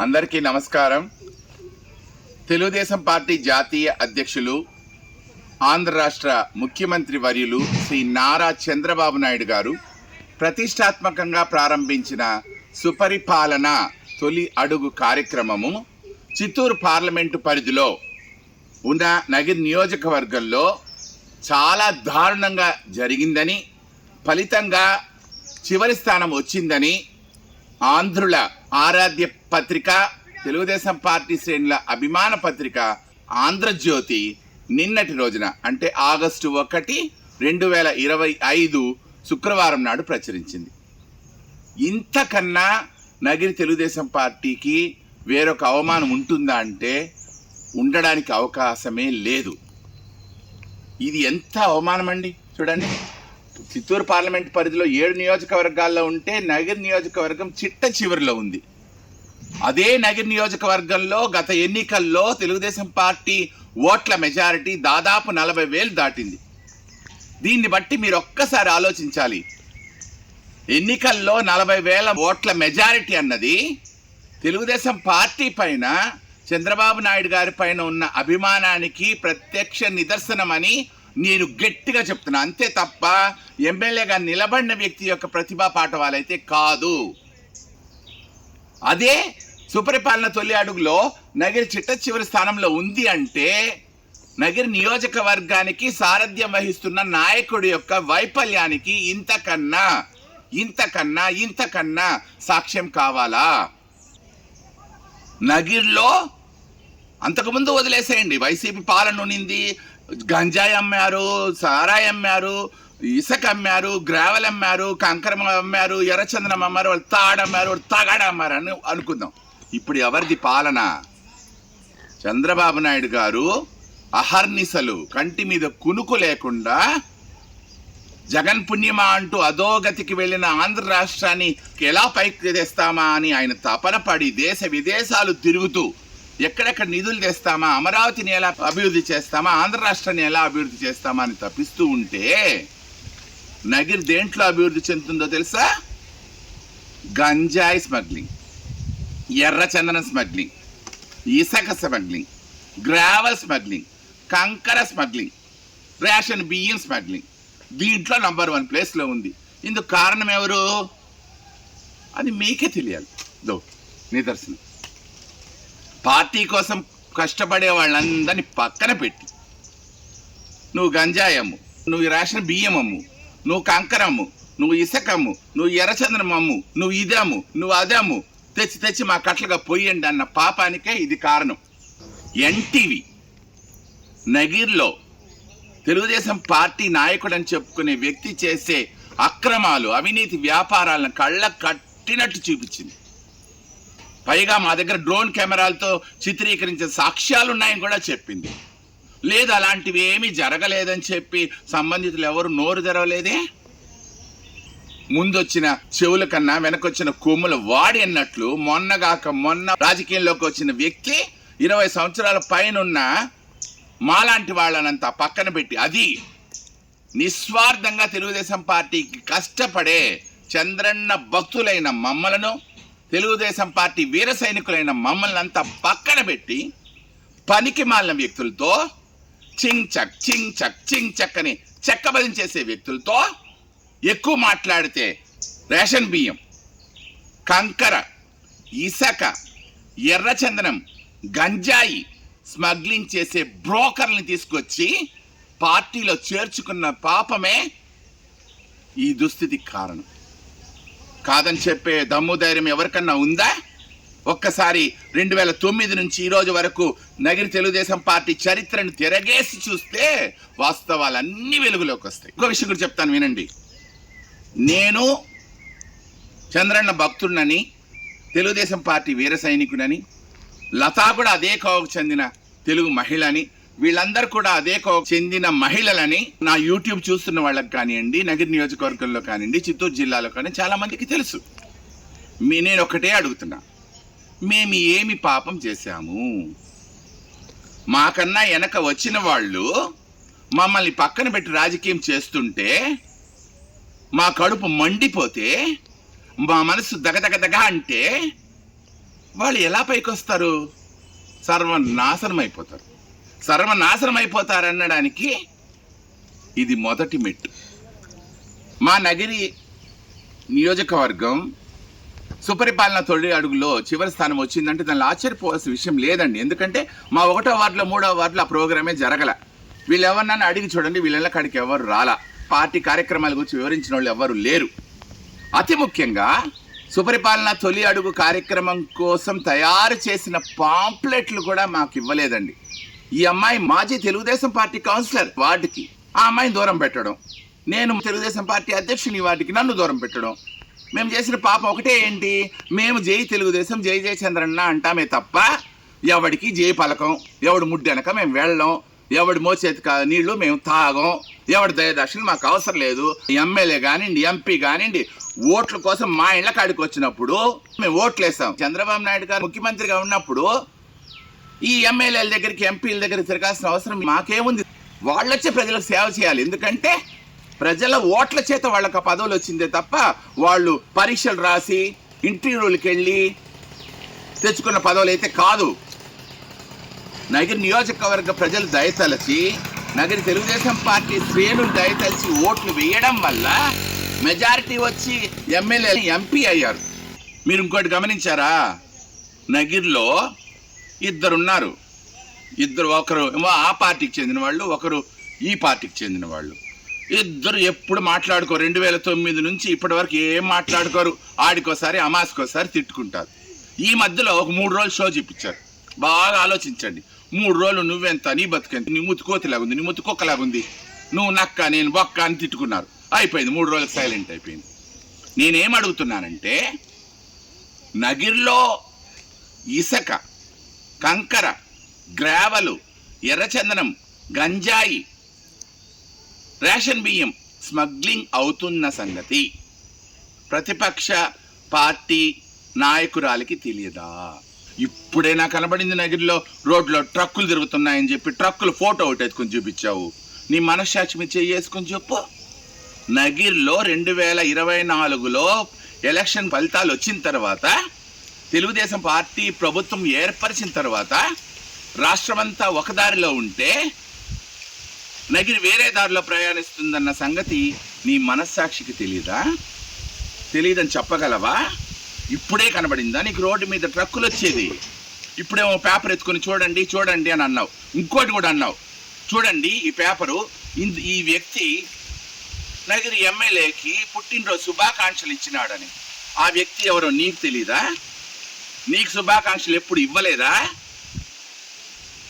అందరికీ నమస్కారం. తెలుగుదేశం పార్టీ జాతీయ అధ్యక్షులు ఆంధ్ర రాష్ట్ర ముఖ్యమంత్రి వర్యులు శ్రీ నారా చంద్రబాబు నాయుడు గారు ప్రతిష్టాత్మకంగా ప్రారంభించిన సుపరిపాలన తొలి అడుగు కార్యక్రమము చిత్తూరు పార్లమెంటు పరిధిలో ఉన్న నగిర్ నియోజకవర్గంలో చాలా దారుణంగా జరిగిందని ఫలితంగా చివరి స్థానం వచ్చిందని ఆంధ్రుల ఆరాధ్య పత్రిక తెలుగుదేశం పార్టీ శ్రేణుల అభిమాన పత్రిక ఆంధ్రజ్యోతి నిన్నటి రోజున అంటే ఆగస్టు ఒకటి రెండు వేల ఇరవై ఐదు శుక్రవారం నాడు ప్రచురించింది. ఇంతకన్నా నగిరి తెలుగుదేశం పార్టీకి వేరొక అవమానం ఉంటుందా అంటే ఉండడానికి అవకాశమే లేదు. ఇది ఎంత అవమానం అండి చూడండి. చిత్తూరు పార్లమెంట్ పరిధిలో ఏడు నియోజకవర్గాల్లో ఉంటే నగిర్ నియోజకవర్గం చిట్ట చివరిలో ఉంది. అదే నగిర్ నియోజకవర్గంలో గత ఎన్నికల్లో తెలుగుదేశం పార్టీ ఓట్ల మెజారిటీ దాదాపు నలభై వేలు దాటింది. దీన్ని బట్టి మీరు ఒక్కసారి ఆలోచించాలి. ఎన్నికల్లో నలభై వేల ఓట్ల మెజారిటీ అన్నది తెలుగుదేశం పార్టీ పైన చంద్రబాబు నాయుడు గారి పైన ఉన్న అభిమానానికి ప్రత్యక్ష నిదర్శనమని నేను గట్టిగా చెప్తున్నా. అంతే తప్ప ఎమ్మెల్యేగా నిలబడిన వ్యక్తి యొక్క ప్రతిభా పాఠవాలైతే కాదు. అదే సుపరిపాలన తొలి అడుగులో నగిరి చిట్ట చివరి స్థానంలో ఉంది అంటే నగిరి నియోజకవర్గానికి సారథ్యం వహిస్తున్న నాయకుడి యొక్క వైఫల్యానికి ఇంతకన్నా ఇంతకన్నా ఇంతకన్నా సాక్ష్యం కావాలా? నగిర్లో అంతకుముందు వదిలేసేయండి. వైసీపీ పాలన ఉన్నింది గంజాయి అమ్మారు సారాయి అమ్మారు ఇసుక అమ్మారు గ్రావెల్ అమ్మారు కంకరం అమ్మారు ఎర్రచందనం అమ్మారు వాళ్ళు తాడమ్మారు వాళ్ళు తగాడ అమ్మారు అని అనుకుందాం. ఇప్పుడు ఎవరిది పాలన? చంద్రబాబు నాయుడు గారు అహర్నిశలు కంటి మీద కునుకు లేకుండా జగన్ పుణ్యమా అంటూ అధోగతికి వెళ్ళిన ఆంధ్ర రాష్ట్రాన్ని ఎలా పైకి తెస్తామా అని ఆయన తపన పడి దేశ విదేశాలు తిరుగుతూ ఎక్కడెక్కడ నిధులు తెస్తామా అమరావతిని ఎలా అభివృద్ధి చేస్తామా ఆంధ్ర రాష్ట్రాన్ని ఎలా అభివృద్ధి చేస్తామా అని తప్పిస్తూ ఉంటే నగిరి దేంట్లో అభివృద్ధి చెందుతుందో తెలుసా? గంజాయి స్మగ్లింగ్. ఎర్రచందనం స్మగ్లింగ్ ఇసక స్మగ్లింగ్ గ్రావెల్ స్మగ్లింగ్ కంకర స్మగ్లింగ్ రేషన్ బియ్యం స్మగ్లింగ్. దీంట్లో నంబర్ వన్ ప్లేస్లో ఉంది. ఇందుకు కారణం ఎవరు? అది మీకే తెలియాలి. దో నిదర్శనం. పార్టీ కోసం కష్టపడే వాళ్ళందరినీ పక్కన పెట్టి. నువ్వు గంజాయమ్ము నువ్వు రేషన్ బియ్యం అమ్ము నువ్వు కంకరమ్ము నువ్వు ఇసకమ్ము నువ్వు ఎర్రచందనం అమ్ము నువ్వు ఇదమ్ము నువ్వు అదే అమ్ము తెచ్చి తెచ్చి మా కట్లుగా పొయ్యండి అన్న పాపానికే ఇది కారణం. ఎన్టీవీ నగిర్లో తెలుగుదేశం పార్టీ నాయకుడని చెప్పుకునే వ్యక్తి చేసే అక్రమాలు అవినీతి వ్యాపారాలను కళ్ళ కట్టినట్టు చూపించింది. పైగా మా దగ్గర డ్రోన్ కెమెరాలతో చిత్రీకరించే సాక్ష్యాలు ఉన్నాయని కూడా చెప్పింది. లేదు అలాంటివి ఏమీ జరగలేదని చెప్పి సంబంధితులు ఎవరు నోరు తెరవలేదే? ముందొచ్చిన చెవుల కన్నా వెనకొచ్చిన కొమ్ముల వాడి అన్నట్లు మొన్నగాక మొన్న రాజకీయంలోకి వచ్చిన వ్యక్తి ఇరవై సంవత్సరాల పైనున్న మాలాంటి వాళ్ళనంతా పక్కన పెట్టి అది నిస్వార్థంగా తెలుగుదేశం పార్టీకి కష్టపడే చంద్రన్న భక్తులైన మమ్మలను తెలుగుదేశం పార్టీ వీర సైనికులైన మమ్మల్ని అంతా పక్కన పెట్టి పనికి మాలిన వ్యక్తులతో చింగ్ చక్ చింగ్ చక్ చింగ్ చక్ అని వ్యక్తులతో ఎక్కువ మాట్లాడితే రేషన్ బియ్యం కంకర ఇసక ఎర్రచందనం గంజాయి స్మగ్లింగ్ చేసే బ్రోకర్ని తీసుకొచ్చి పార్టీలో చేర్చుకున్న పాపమే ఈ దుస్థితికి కారణం. కాదని చెప్పే దమ్ము ధైర్యం ఎవరికన్నా ఉందా? ఒక్కసారి రెండు వేల తొమ్మిది నుంచి ఈరోజు వరకు నగిరి తెలుగుదేశం పార్టీ చరిత్రను తిరగేసి చూస్తే వాస్తవాలన్నీ వెలుగులోకి వస్తాయి. ఇంకో విషయం కూడా చెప్తాను వినండి. నేను చంద్రన్న భక్తుడినని తెలుగుదేశం పార్టీ వీర సైనికుడని లతా కూడా అదే కోవకు చెందిన తెలుగు మహిళని వీళ్ళందరూ కూడా అదే కోవకు చెందిన మహిళలని నా యూట్యూబ్ చూస్తున్న వాళ్ళకి కానివ్వండి నగర నియోజకవర్గంలో కానివ్వండి చిత్తూరు జిల్లాలో కానీ చాలా మందికి తెలుసు. మీ నేను ఒకటే అడుగుతున్నా. మేము ఏమి పాపం చేశాము? మాకన్నా వెనక వచ్చిన వాళ్ళు మమ్మల్ని పక్కన పెట్టి రాజకీయం చేస్తుంటే మా కడుపు మండిపోతే మా మనసు దగదగదగ అంటే వాళ్ళు ఎలా పైకి వస్తారు సర్వనాశనం అయిపోతారు సర్వనాశనం అయిపోతారు అనడానికి ఇది మొదటి మెట్టు. మా నగిరి నియోజకవర్గం సుపరిపాలన తొలి అడుగులో చివరి స్థానం వచ్చిందంటే దానిలో ఆశ్చర్యపోవాల్సిన విషయం లేదండి. ఎందుకంటే మా ఒకటో వార్డులో మూడో వార్డులో ఆ ప్రోగ్రామే జరగల. వీళ్ళు ఎవరినన్నా అడిగి చూడండి వీళ్ళ కాడికి ఎవరు రాలా. పార్టీ కార్యక్రమాల గురించి వివరించిన వాళ్ళు ఎవరు లేరు. అతి ముఖ్యంగా సుపరిపాలన తొలి అడుగు కార్యక్రమం కోసం తయారు చేసిన పాంప్లెట్లు కూడా మాకు ఇవ్వలేదండి. ఈ అమ్మాయి మాజీ తెలుగుదేశం పార్టీ కౌన్సిలర్ వార్డుకి ఆ అమ్మాయిని దూరం పెట్టడం నేను తెలుగుదేశం పార్టీ అధ్యక్షుని వాటికి నన్ను దూరం పెట్టడం మేము చేసిన పాపం ఒకటే ఏంటి? మేము జై తెలుగుదేశం జై జయచంద్రన్న అంటామే తప్ప ఎవడికి జై పలకం ఎవడు ముడ్డెనక మేము వెళ్ళం ఎవడు మోచేతి కా- నీళ్ళు మేము తాగం ఎవడి దయదర్శనం మాకు అవసరం లేదు. ఎమ్మెల్యే కానివ్వండి ఎంపీ కానివ్వండి ఓట్ల కోసం మా ఇళ్ళ కాడికి వచ్చినప్పుడు మేము ఓట్లు వేస్తాం చంద్రబాబు నాయుడు గారు ముఖ్యమంత్రిగా ఉన్నప్పుడు ఈ ఎమ్మెల్యేల దగ్గరికి ఎంపీల దగ్గర తిరగాల్సిన అవసరం మాకేముంది? వాళ్ళొచ్చే ప్రజలకు సేవ చేయాలి. ఎందుకంటే ప్రజల ఓట్ల చేత వాళ్ళకి ఆ పదవులు వచ్చిందే తప్ప వాళ్ళు పరీక్షలు రాసి ఇంటర్వ్యూలకు వెళ్ళి తెచ్చుకున్న పదవులు అయితే కాదు. నగర నియోజకవర్గ ప్రజలు దయతలచి నగరి తెలుగుదేశం పార్టీ శ్రేణులు దయతలిచి ఓట్లు వేయడం వల్ల మెజారిటీ వచ్చి ఎమ్మెల్యే ఎంపీ అయ్యారు. మీరు ఇంకోటి గమనించారా? నగిరిలో ఇద్దరున్నారు. ఇద్దరు ఒకరు ఏమో ఆ పార్టీకి చెందిన వాళ్ళు ఒకరు ఈ పార్టీకి చెందిన వాళ్ళు. ఇద్దరు ఎప్పుడు మాట్లాడుకో రెండు వేల తొమ్మిది నుంచి ఇప్పటి వరకు ఏం మాట్లాడుకోరు. ఆడికోసారి అమాస్కోసారి తిట్టుకుంటారు. ఈ మధ్యలో ఒక మూడు రోజులు షో చూపించారు. బాగా ఆలోచించండి. మూడు రోజులు నువ్వెంత? నీ బతుకెంత? నీ ముత్తు కోతిలాగుంది నీ ముత్తు కుక్కలాగుంది. నువ్వు నక్క నేను బొక్క అని తిట్టుకున్నారు. అయిపోయింది మూడు రోజులకు సైలెంట్ అయిపోయింది. నేనేం అడుగుతున్నానంటే నగిర్లో ఇసక కంకర గ్రావలు ఎర్రచందనం గంజాయి రేషన్ బియ్యం స్మగ్లింగ్ అవుతున్న సంగతి ప్రతిపక్ష పార్టీ నాయకురాలికి తెలియదా? ఇప్పుడైనా కనబడింది నగిరిలో రోడ్లో ట్రక్కులు తిరుగుతున్నాయని చెప్పి ట్రక్కులు ఫోటో ఒకటి ఎత్తుకొని చూపించావు. నీ మనశ్శాక్షి మీద చేసుకొని చెప్పు. నగిర్లో రెండు వేల ఇరవై నాలుగులో ఎలక్షన్ ఫలితాలు వచ్చిన తర్వాత తెలుగుదేశం పార్టీ ప్రభుత్వం ఏర్పరిచిన తర్వాత రాష్ట్రమంతా ఒక దారిలో ఉంటే నగిరి వేరే దారిలో ప్రయాణిస్తుందన్న సంగతి నీ మనస్సాక్షికి తెలియదా తెలియదని చెప్పగలవా? ఇప్పుడే కనబడిందా? నీకు రోడ్డు మీద ట్రక్కులు వచ్చేది. ఇప్పుడేమో పేపర్ ఎత్తుకొని చూడండి చూడండి అని అన్నావు. ఇంకోటి కూడా అన్నావు. చూడండి ఈ పేపరు ఈ వ్యక్తి నగిరి ఎమ్మెల్యేకి పుట్టినరోజు శుభాకాంక్షలు ఇచ్చినాడని. ఆ వ్యక్తి ఎవరో నీకు తెలీదా? నీకు శుభాకాంక్షలు ఎప్పుడు ఇవ్వలేదా?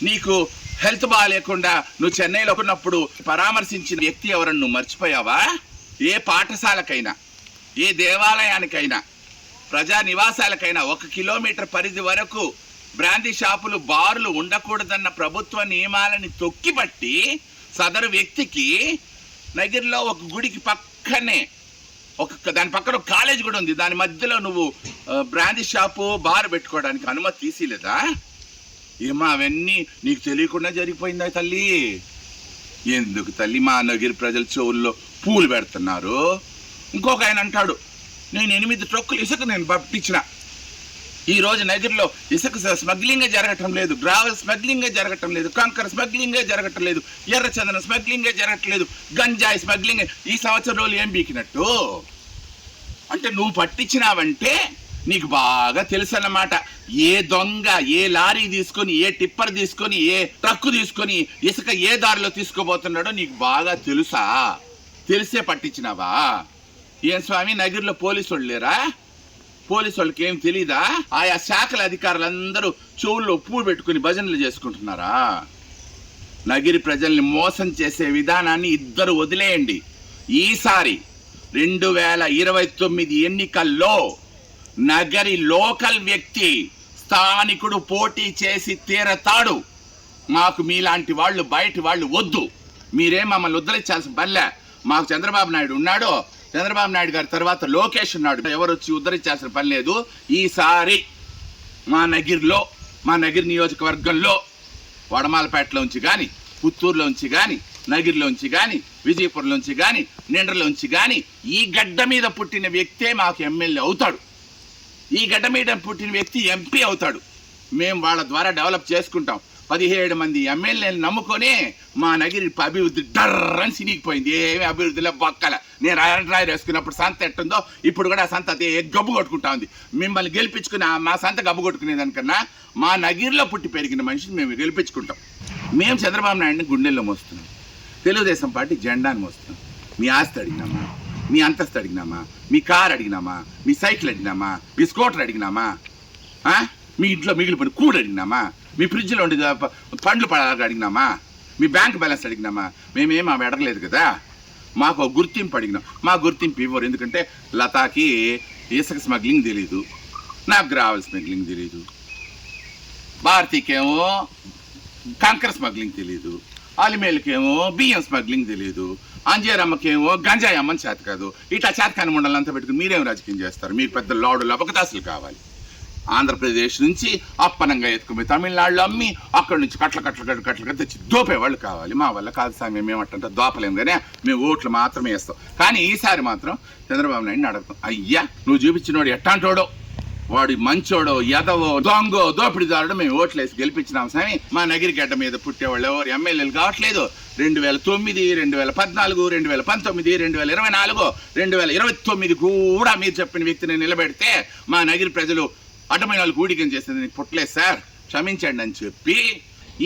నీకు హెల్త్ బాగాలేకుండా నువ్వు చెన్నైలో ఉన్నప్పుడు పరామర్శించిన వ్యక్తి ఎవరని నువ్వు మర్చిపోయావా? ఏ పాఠశాలకైనా ఏ దేవాలయానికైనా. ప్రజా నివాసాలకైనా ఒక కిలోమీటర్ పరిధి వరకు బ్రాందీ షాపులు బార్లు ఉండకూడదన్న ప్రభుత్వ నియమాలని తొక్కిపట్టి సదరు వ్యక్తికి నగిరిలో ఒక గుడికి పక్కనే ఒక దాని పక్కన ఒక కాలేజ్ కూడా ఉంది. దాని మధ్యలో నువ్వు బ్రాందీ షాపు బార్ పెట్టుకోవడానికి అనుమతి తీసిలేదా? ఏమా అవన్నీ నీకు తెలియకుండా జరిగిపోయిందా తల్లి? ఎందుకు తల్లి మా నగిరి ప్రజల చెవుల్లో పూలు పెడుతున్నారు? ఇంకొక ఆయన అంటాడు నేను ఎనిమిది ట్రక్కులు ఇసుక నేను పంపించిన. ఈరోజు నగర్లో ఇసుక స్మగ్లింగే జరగటం లేదు. గ్రావెల్ స్మగ్లింగే జరగటం లేదు. కంకర స్మగ్లింగే జరగటం లేదు. ఎర్రచందనం స్మగ్లింగే జరగట్లేదు గంజాయి స్మగ్లింగ్ ఈ సంవత్సరం రోజులు ఏం బీకినట్టు అంటే నువ్వు పట్టించినావంటే నీకు బాగా తెలుసు అన్నమాట ఏ దొంగ ఏ లారీ తీసుకొని ఏ టిప్పర్ తీసుకొని ఏ ట్రక్కు తీసుకొని ఇసుక ఏ దారిలో తీసుకోబోతున్నాడో నీకు బాగా తెలుసా? తెలిసే పట్టించినావా? ఏం స్వామి నగిరిలో పోలీసు వాళ్ళు లేరా? పోలీసు వాళ్ళకి ఏం తెలీదా? ఆయా శాఖల అధికారులందరూ చెవుల్లో పువ్వు పెట్టుకుని భజనలు చేసుకుంటున్నారా? నగిరి ప్రజల్ని మోసం చేసే విధానాన్ని ఇద్దరు వదిలేయండి. ఈసారి రెండు వేల ఇరవై తొమ్మిది ఎన్నికల్లో నగరి లోకల్ వ్యక్తి స్థానికుడు పోటీ చేసి తీరతాడు. మాకు మీలాంటి వాళ్ళు బయటి వాళ్ళు వద్దు. మీరేం మమ్మల్ని ఉద్ధరించాల్సిన పనిలే. మాకు చంద్రబాబు నాయుడు ఉన్నాడో చంద్రబాబు నాయుడు గారి తర్వాత లోకేష్ ఉన్నాడు. ఎవరు వచ్చి ఉద్ధరించాల్సిన పని లేదు. ఈసారి మా నగిరిలో మా నగిరి నియోజకవర్గంలో వడమాలపేటలోంచి కానీ పుత్తూరులోంచి కానీ నగిరిలోంచి కానీ విజయపురంలోంచి కానీ నిండ్రలోంచి కానీ ఈ గడ్డ మీద పుట్టిన వ్యక్తే మాకు ఎమ్మెల్యే అవుతాడు. ఈ గడ్డ మీద పుట్టిన వ్యక్తి ఎంపీ అవుతాడు. మేము వాళ్ళ ద్వారా డెవలప్ చేసుకుంటాం. పదిహేడు మంది ఎమ్మెల్యేలు నమ్ముకొని మా నగిరి అభివృద్ధి డర్రని సినిగిపోయింది ఏమి అభివృద్ధిలో బొక్కల. నేను రాయల్ రాయర్ వేసుకున్నప్పుడు సంత ఎట్టుందో ఇప్పుడు కూడా ఆ సంత అదే గబ్బు కొట్టుకుంటా ఉంది. మిమ్మల్ని గెలిపించుకుని మా సంత గబ్బు కొట్టుకునేదానికన్నా మా నగిరిలో పుట్టి పెరిగిన మనిషిని మేము గెలిపించుకుంటాం. మేము చంద్రబాబు నాయుడిని గుండెల్లో మోస్తున్నాం. తెలుగుదేశం పార్టీ జెండాను మోస్తున్నాం. మీ ఆస్తి అడిగినామా? మీ అంతస్తు అడిగినామా? మీ కార్ అడిగినామా? మీ సైకిల్ అడిగినామా? మీ స్కూటర్ అడిగినామా మీ ఇంట్లో మిగిలిపోయిన కూడు అడిగినామా? మీ ఫ్రిడ్జ్లో ఉండి పండ్లు పడాలని అడిగినామా? మీ బ్యాంక్ బ్యాలెన్స్ అడిగినామా? మేమేం ఆమె అడగలేదు కదా? మాకు ఒక గుర్తింపు అడిగినాం. మా గుర్తింపు ఇవ్వరు. ఎందుకంటే లతాకి ఇసుక స్మగ్లింగ్ తెలీదు. నాకు గ్రావెల్ స్మగ్లింగ్ తెలీదు. భారతీకేమో కంకర స్మగ్లింగ్ తెలీదు. అలిమేలకేమో బియ్యం స్మగ్లింగ్ తెలియదు అంజేరమ్మకేమో గంజాయి అమ్మని చేత కాదు. ఇట్లా చేతకాని మండలంతా పెట్టుకుని మీరేం రాజకీయం చేస్తారు? మీరు పెద్ద లోడులు అబకదాసులు కావాలి. ఆంధ్రప్రదేశ్ నుంచి అప్పనంగా ఎత్తుకుపోయి తమిళనాడులో అమ్మి అక్కడి నుంచి కట్ల కట్ల కట్ల కట్ల తెచ్చి దోపేవాళ్ళు కావాలి. మా వల్ల కాదు సార్ మేము ఏమంటే దోపలేం కానీ మేము ఓట్లు మాత్రమే వేస్తాం. కానీ ఈసారి మాత్రం చంద్రబాబు నాయుడిని అడుగుతాం అయ్యా నువ్వు చూపించినోడు ఎట్టాంటోడో? వాడు మంచోడో ఎదవో దొంగో దోపిడిదారుడు మేము ఓట్లేసి గెలిపించినాం స్వామి మా నగిరి గడ్డ మీద పుట్టేవాళ్ళు ఎవరు? ఎమ్మెల్యేలు కావట్లేదు. రెండు వేల తొమ్మిది రెండు వేల పద్నాలుగు రెండు వేల పంతొమ్మిది రెండు వేల ఇరవై నాలుగు రెండు వేల ఇరవై తొమ్మిది కూడా మీరు చెప్పిన వ్యక్తిని నిలబెడితే మా నగిరి ప్రజలు అడ్డమైన వాళ్ళు గూడికం చేసింది నీకు పుట్టలేదు సార్. క్షమించండి అని చెప్పి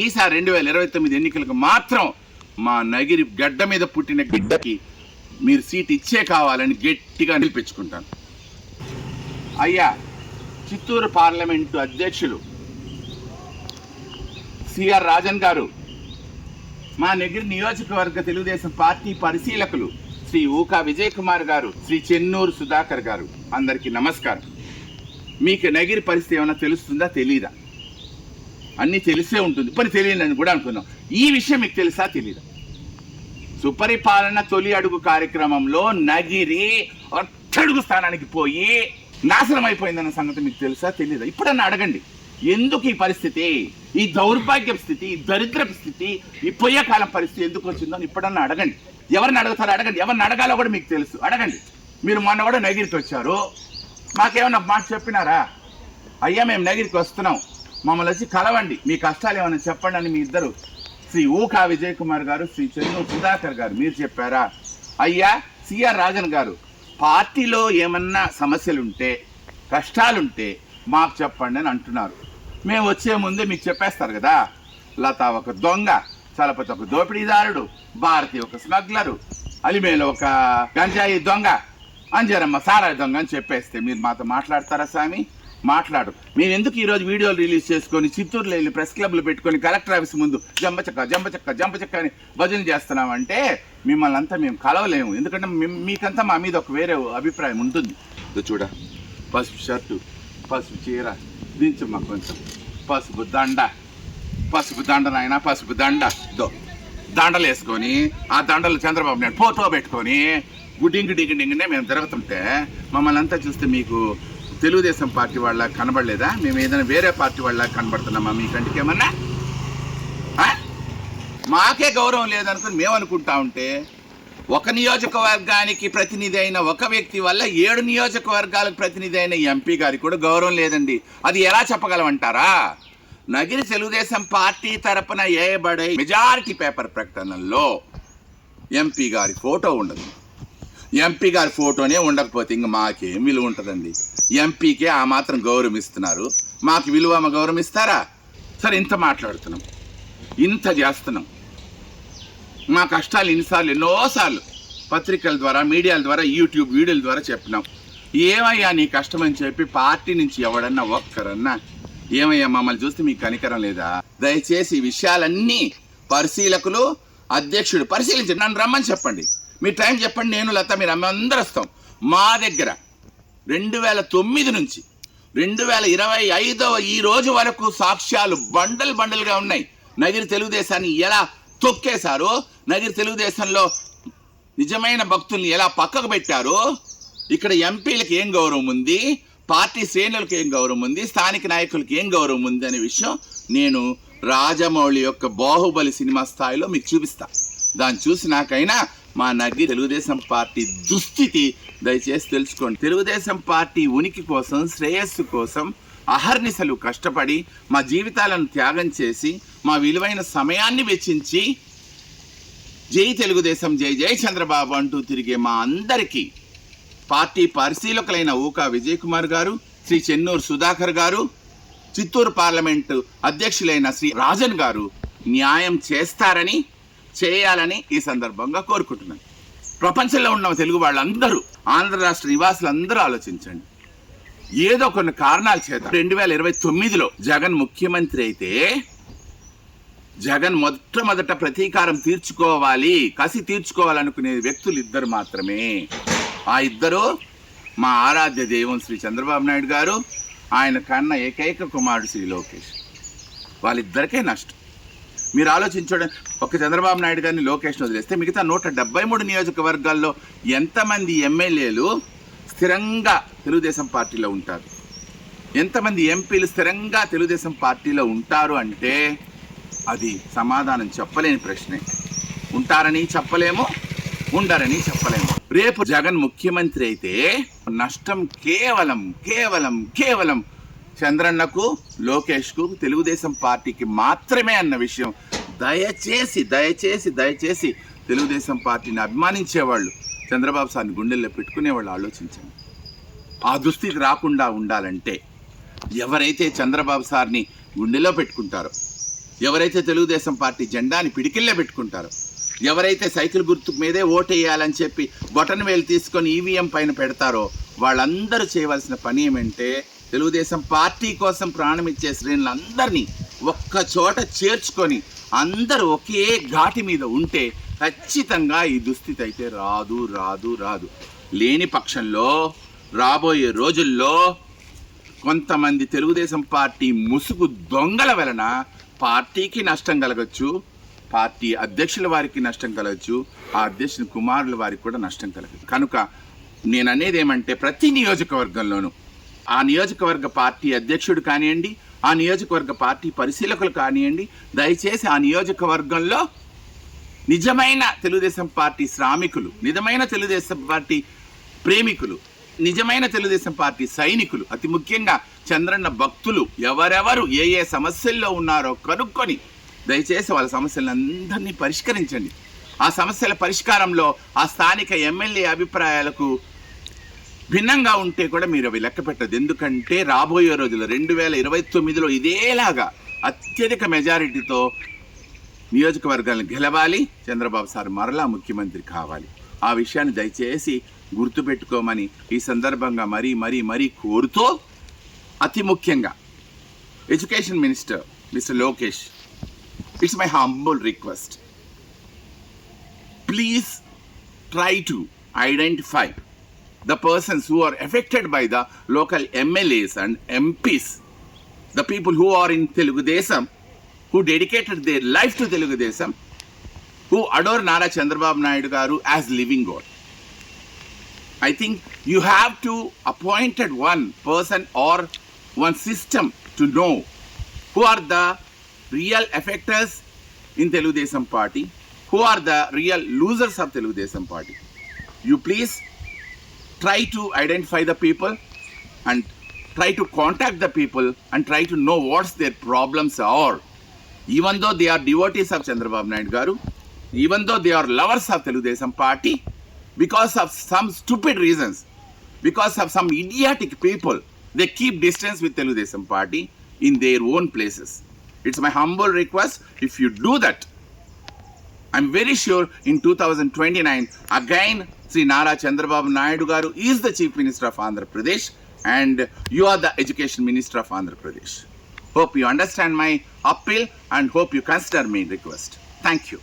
ఈసారి రెండు వేల ఇరవై తొమ్మిది ఎన్నికలకు మాత్రం మా నగిరి గడ్డ మీద పుట్టిన బిడ్డకి మీరు సీట్ ఇచ్చే కావాలని గట్టిగా నిలిపించుకుంటాను అయ్యా చిత్తూరు పార్లమెంటు అధ్యక్షులు సిఆర్ రాజన్ గారు మా నగిరి నియోజకవర్గ తెలుగుదేశం పార్టీ పరిశీలకులు శ్రీ ఊకా విజయ్ కుమార్ గారు శ్రీ చెన్నూరు సుధాకర్ గారు అందరికీ నమస్కారం. మీకు నగిరి పరిస్థితి ఏమైనా తెలుస్తుందా? తెలీదా? అన్నీ తెలిసే ఉంటుంది. పని తెలియదని కూడా అనుకున్నాం ఈ విషయం మీకు తెలుసా? తెలీదా? సుపరిపాలన తొలి అడుగు కార్యక్రమంలో నగిరి అట్టడుగు స్థానానికి పోయి నాశనం అయిపోయిందన్న సంగతి మీకు తెలుసా? తెలీదా? ఇప్పుడన్నా అడగండి. ఎందుకు ఈ పరిస్థితి? ఈ దౌర్భాగ్య స్థితి ఈ దరిద్రపు స్థితి ఈ పొయ్యే కాలం పరిస్థితి ఎందుకు వచ్చిందో అని ఇప్పుడన్నా అడగండి. ఎవరిని అడుగుతారో అడగండి. ఎవరిని అడగాలో కూడా మీకు తెలుసు. అడగండి. మీరు మొన్న కూడా నగిరికి వచ్చారు. మాకేమన్నా మాట చెప్పినారా? అయ్యా మేము నగిరికి వస్తున్నాం. మమ్మల్ని వచ్చి కలవండి. మీ కష్టాలు ఏమైనా చెప్పండి అని మీ ఇద్దరు. శ్రీ ఊకా విజయ్ కుమార్ గారు శ్రీ చెన్నూరు సుధాకర్ గారు మీరు చెప్పారా? అయ్యా సిఆర్ రాజన్ గారు పార్టీలో ఏమన్నా సమస్యలుంటే కష్టాలుంటే మాకు చెప్పండి అని అంటున్నారు. మేము వచ్చే ముందే మీకు చెప్పేస్తారు కదా? లత ఒక దొంగ చలపతి ఒక దోపిడీదారుడు భారతి ఒక స్మగ్లరు అలిమేలు ఒక గంజాయి దొంగ అంజరమ్మ సారాయి దొంగ అని చెప్పేస్తే మీరు మాతో మాట్లాడతారా స్వామి? మాట్లాడు. మేము ఎందుకు ఈరోజు వీడియోలు రిలీజ్ చేసుకొని చిత్తూరులో వెళ్ళి ప్రెస్ క్లబ్లు పెట్టుకొని కలెక్టర్ ఆఫీస్ ముందు జంపచక్క జంపచక్క జంపచక్క అని భజన చేస్తున్నామంటే మిమ్మల్ని అంతా మేము కలవలేము. ఎందుకంటే మీకంతా మా మీద ఒక వేరే అభిప్రాయం ఉంటుంది. చూడ. పసుపు షర్టు పసుపు చీర దించమ్మా కొంచెం. పసుపు దండ పసుపు దండ నాయన పసుపు దండ. దో దండలు వేసుకొని ఆ దండలు చంద్రబాబు నాయుడు ఫోటో పెట్టుకొని గుడ్డింగి డింగి డింగినే మేము తిరుగుతుంటే మమ్మల్ని అంతా చూస్తే మీకు తెలుగుదేశం పార్టీ వాళ్ళ కనబడలేదా? మేము ఏదైనా వేరే పార్టీ వాళ్ళ కనబడుతున్నామా మీ కంటికి ఏమన్నా? మాకే గౌరవం లేదనుకుని మేము అనుకుంటా ఉంటే ఒక నియోజకవర్గానికి ప్రతినిధి అయిన ఒక వ్యక్తి వల్ల ఏడు నియోజకవర్గాలకు ప్రతినిధి అయిన ఎంపీ గారికి కూడా గౌరవం లేదండి. అది ఎలా చెప్పగలమంటారా? నగిరి తెలుగుదేశం పార్టీ తరపున వేయబడే మెజారిటీ పేపర్ ప్రకటనల్లో ఎంపీ గారి ఫోటో ఉండదు. ఎంపీ గారి ఫోటోనే ఉండకపోతే ఇంక మాకేం విలువ ఉంటుందండి. ఎంపీకే ఆ మాత్రం గౌరవిస్తున్నారు. మాకు విలువ గౌరవిస్తారా? గౌరవం ఇస్తారా సరే ఇంత మాట్లాడుతున్నాం. ఇంత చేస్తున్నాం. మా కష్టాలు ఎన్నిసార్లు ఎన్నోసార్లు పత్రికల ద్వారా మీడియాల ద్వారా యూట్యూబ్ వీడియోల ద్వారా చెప్పినాం. ఏమయ్యా నీ కష్టం అని చెప్పి పార్టీ నుంచి ఎవడన్నా ఒక్కరన్నా ఏమయ్యా మమ్మల్ని చూస్తే మీకు కనికరం లేదా? దయచేసి ఈ విషయాలన్నీ పరిశీలకులు అధ్యక్షుడు పరిశీలించండి నన్ను రమ్మని చెప్పండి. మీ టైం చెప్పండి నేను లత మీరు అందరూ వస్తాం. మా దగ్గర రెండు వేల తొమ్మిది నుంచి రెండు వేల ఇరవై ఐదవ ఈ రోజు వరకు సాక్ష్యాలు బండల్ బండలుగా ఉన్నాయి. నగిరి తెలుగుదేశాన్ని ఎలా తొక్కేశారో నగిరి తెలుగుదేశంలో నిజమైన భక్తుల్ని ఎలా పక్కకు పెట్టారో ఇక్కడ ఎంపీలకు ఏం గౌరవం ఉంది పార్టీ శ్రేణులకు ఏం గౌరవం ఉంది స్థానిక నాయకులకు ఏం గౌరవం ఉంది అనే విషయం నేను రాజమౌళి యొక్క బాహుబలి సినిమా స్థాయిలో మీకు చూపిస్తా. దాన్ని చూసినాకైనా మా నగ్గి తెలుగుదేశం పార్టీ దుస్థితి దయచేసి తెలుసుకోండి. తెలుగుదేశం పార్టీ ఉనికి కోసం శ్రేయస్సు కోసం అహర్నిశలు కష్టపడి మా జీవితాలను త్యాగం చేసి మా విలువైన సమయాన్ని వెచ్చించి జై తెలుగుదేశం జై జై చంద్రబాబు అంటూ తిరిగే మా అందరికీ పార్టీ పరిశీలకులైన ఊకా విజయ్ కుమార్ గారు శ్రీ చెన్నూరు సుధాకర్ గారు చిత్తూరు పార్లమెంటు అధ్యక్షులైన శ్రీ రాజన్ గారు న్యాయం చేస్తారని చేయాలని ఈ సందర్భంగా కోరుకుంటున్నాను. ప్రపంచంలో ఉన్న తెలుగు వాళ్ళందరూ ఆంధ్ర రాష్ట్ర నివాసులందరూ ఆలోచించండి. ఏదో కొన్ని కారణాల చేత రెండు వేల ఇరవై తొమ్మిదిలో జగన్ ముఖ్యమంత్రి అయితే జగన్ మొట్టమొదట ప్రతీకారం తీర్చుకోవాలి కసి తీర్చుకోవాలనుకునే వ్యక్తులు ఇద్దరు మాత్రమే. ఆ ఇద్దరు మా ఆరాధ్య దైవం శ్రీ చంద్రబాబు నాయుడు గారు ఆయన కన్న ఏకైక కుమారుడు శ్రీ లోకేష్. వాళ్ళిద్దరికే నష్టం. మీరు ఆలోచించడం ఒక చంద్రబాబు నాయుడు గారిని లోకేష్ని వదిలేస్తే మిగతా నూట డెబ్బై మూడు నియోజకవర్గాల్లో ఎంతమంది ఎమ్మెల్యేలు స్థిరంగా తెలుగుదేశం పార్టీలో ఉంటారు? ఎంతమంది ఎంపీలు స్థిరంగా తెలుగుదేశం పార్టీలో ఉంటారు అంటే అది సమాధానం చెప్పలేని ప్రశ్నే. ఉంటారని చెప్పలేము ఉండరని చెప్పలేము. రేపు జగన్ ముఖ్యమంత్రి అయితే నష్టం కేవలం కేవలం కేవలం చంద్రన్నకు లోకేష్కు తెలుగుదేశం పార్టీకి మాత్రమే అన్న విషయం దయచేసి దయచేసి దయచేసి తెలుగుదేశం పార్టీని అభిమానించేవాళ్ళు చంద్రబాబు సార్ని గుండెల్లో పెట్టుకునే వాళ్ళు ఆలోచించండి. ఆ దుస్థితి రాకుండా ఉండాలంటే ఎవరైతే చంద్రబాబు సార్ని గుండెలో పెట్టుకుంటారో ఎవరైతే తెలుగుదేశం పార్టీ జెండాని పిడికిల్లే పెట్టుకుంటారో ఎవరైతే సైకిల్ గుర్తు మీదే ఓటేయాలని చెప్పి బొటన్ వేలు తీసుకొని ఈవీఎం పైన పెడతారో వాళ్ళందరూ చేయవలసిన పని ఏమంటే తెలుగుదేశం పార్టీ కోసం ప్రాణం ఇచ్చే శ్రేణులందరినీ ఒక్క చోట చేర్చుకొని అందరూ ఒకే ఘాటి మీద ఉంటే ఖచ్చితంగా ఈ దుస్థితి అయితే రాదు రాదు రాదు. లేని పక్షంలో రాబోయే రోజుల్లో కొంతమంది తెలుగుదేశం పార్టీ ముసుగు దొంగల వలన పార్టీకి నష్టం కలగచ్చు పార్టీ అధ్యక్షుల వారికి నష్టం కలగచ్చు ఆ అధ్యక్షుని కుమారుల వారికి కూడా నష్టం కలగచ్చు. కనుక నేను అనేది ఏమంటే ప్రతి నియోజకవర్గంలోనూ ఆ నియోజకవర్గ పార్టీ అధ్యక్షుడు కానివ్వండి ఆ నియోజకవర్గ పార్టీ పరిశీలకులు కానివ్వండి దయచేసి ఆ నియోజకవర్గంలో నిజమైన తెలుగుదేశం పార్టీ శ్రామికులు నిజమైన తెలుగుదేశం పార్టీ ప్రేమికులు నిజమైన తెలుగుదేశం పార్టీ సైనికులు అతి ముఖ్యంగా చంద్రన్న భక్తులు ఎవరెవరు ఏ ఏ సమస్యల్లో ఉన్నారో కనుక్కొని దయచేసి వాళ్ళ సమస్యలందరినీ పరిష్కరించండి. ఆ సమస్యల పరిష్కారంలో ఆ స్థానిక ఎమ్మెల్యే అభిప్రాయాలకు భిన్నంగా ఉంటే కూడా మీరు అవి లెక్క పెట్టదు ఎందుకంటే రాబోయే రోజుల్లో రెండు వేల ఇరవై తొమ్మిదిలో ఇదేలాగా అత్యధిక మెజారిటీతో నియోజకవర్గాలను గెలవాలి. చంద్రబాబు సార్ మరలా ముఖ్యమంత్రి కావాలి. ఆ విషయాన్ని దయచేసి గుర్తుపెట్టుకోమని ఈ సందర్భంగా మరీ మరీ మరీ కోరుతూ అతి ముఖ్యంగా education minister mister Lokesh it's my humble request. Please try to identify the persons who are affected by the local MLAs and MPs, the people who are in Telugu Desam, who dedicated their life to Telugu Desam, who adore Nara Chandrababu Naidu Garu as living God. I think you have to appointed one person or one system to know who are the real effectors in Telugu Desam party, who are the real losers of Telugu Desam party. You please try to identify the people and try to contact the people and try to know what's their problems are. Even though they are devotees of Chandrababu Naidu Garu, even though they are lovers of Telugudesam party, because of some stupid reasons, because of some idiotic people, they keep distance with Telugudesam party in their own places. It's my humble request if you do that, I'm very sure in 2029, again, Sri Nara Chandrababu Naidu Garu is the Chief Minister of Andhra Pradesh and you are the Education Minister of Andhra Pradesh. Hope you understand my appeal and hope you consider my request. Thank you.